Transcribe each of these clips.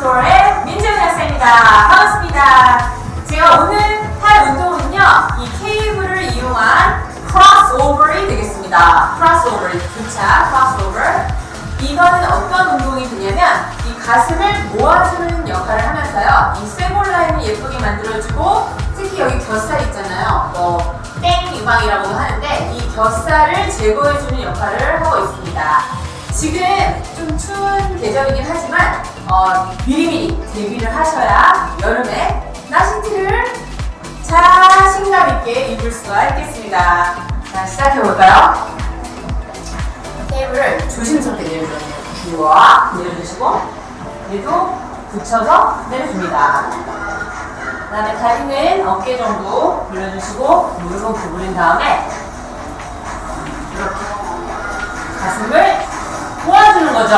스토어의 민재훈 학생입니다. 반갑습니다. 제가 오늘 할 운동은요, 이 케이블을 이용한 크로스오버이 되겠습니다. 크로스오버, 교차, 크로스오버. 이거는 어떤 운동이 되냐면, 이 가슴을 모아주는 역할을 하면서요, 이 쇄골 라인을 예쁘게 만들어주고, 특히 여기 겨살 있잖아요. 뭐, 땡 유방이라고도 하는데, 이 겨살을 제거해주는 역할을 하고 있습니다. 지금 좀 추운 계절이긴 하지만 어, 미리미리 대비를 하셔야 여름에 나시티를 자신감 있게 입을 수가 있겠습니다. 자 시작해 볼까요? 테이블을 조심스럽게 내려줘야 돼요. 주와 내려주시고 얘도 붙여서 내려줍니다. 그 다음에 다리는 어깨 정도 돌려주시고 무릎은 구부린 다음에 이렇게 가슴을 모아주는 거죠.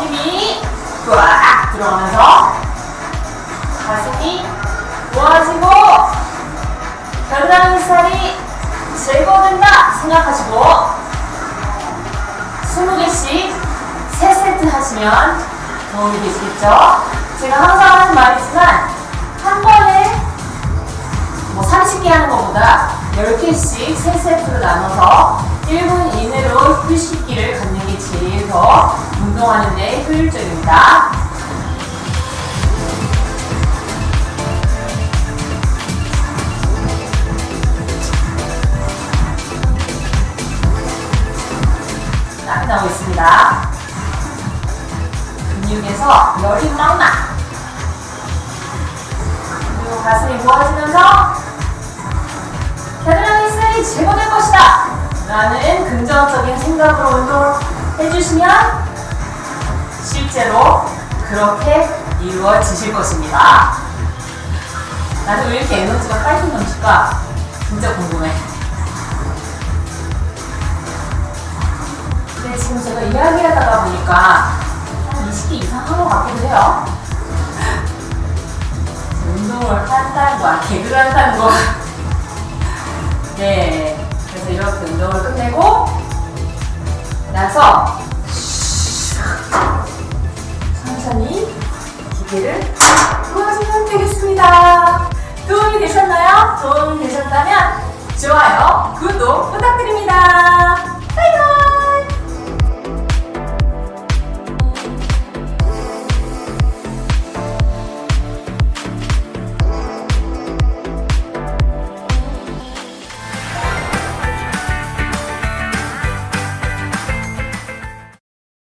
힘이 꽉 들어가면서 가슴이 모아지고 겨드랑이 살이 제거된다 생각하시고 20개씩 3세트 하시면 도움이 되시겠죠? 제가 항상 하는 말이지만 한 번에 뭐 30개 하는 것보다 10개씩 3세트로 나눠서 1분 이내로 휴식기를 갖는 게 제일 더 운동하는 데 효율적입니다. 땀이 나고 있습니다. 근육에서 열이 막 나. 그리고 가슴이 모아지면서 겨드랑이 살이 제거될 것이다. 라는 긍정적인 생각으로 운동을 해주시면 실제로 그렇게 이루어지실 것입니다. 나는 왜 이렇게 에너지가 파이팅 넘칠까? 진짜 궁금해. 근데 지금 제가 이야기하다가 보니까 한 20개 이상 한 것 같기도 해요. 운동을 한다는 거, 개그를 한다는 거. 네. 그래서 이렇게 운동을 끝내고 나서 천천히 기계를 보여주면 되겠습니다. 도움이 되셨나요? 도움이 되셨다면 좋아요, 구독 부탁드립니다.